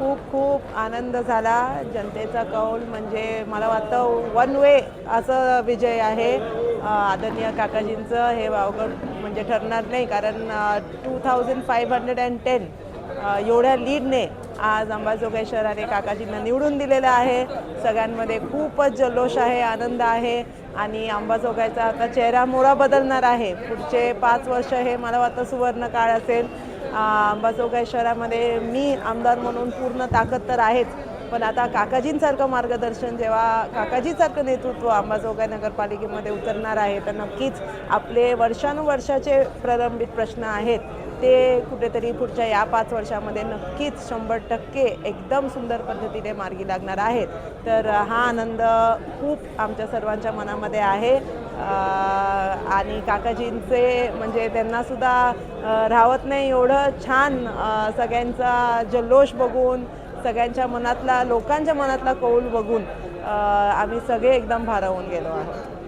खूप खूप आनंद झाला. जनतेचा कौल म्हणजे मला वाटतं वन वे असं विजय आहे. आदरणीय काकाजींचं हे वावगड म्हणजे ठरणार नाही कारण two thousand five hundred and ten एवढ्या लीडने आज अंबाजोगाई शहराने काकाजींना निवडून दिलेलं आहे. सगळ्यांमध्ये खूपच जल्लोष आहे आनंद आहे आणि अंबाजोगाईचा आता चेहरा मोरा बदलणार आहे. पुढचे पाच वर्ष हे मला वाटतं सुवर्ण काळ असेल. अंबाजोगाई शहरामध्ये मी आमदार म्हणून पूर्ण ताकद तर आहेच पण आता काकाजींसारखं मार्गदर्शन जेव्हा काकाजीसारखं नेतृत्व अंबाजोगाई नगरपालिकेमध्ये उतरणार आहे तर नक्कीच आपले वर्षानुवर्षाचे प्रलंबित प्रश्न आहेत. ते कुठेतरी पुढच्या या पाच वर्षामध्ये नक्कीच शंभर टक्के एकदम सुंदर पद्धतीने मार्गी लागणार आहेत. तर हा आनंद खूप आमच्या सर्वांच्या मनामध्ये आहे. आणि काकाजींचे म्हणजे त्यांनासुद्धा अं, राहत नाही एवढं छान सगळ्यांचा जल्लोष बघून सगळ्यांच्या मनातला लोकांच्या मनातला कौल बघून आम्ही सगळे एकदम भारावून गेलो आहोत.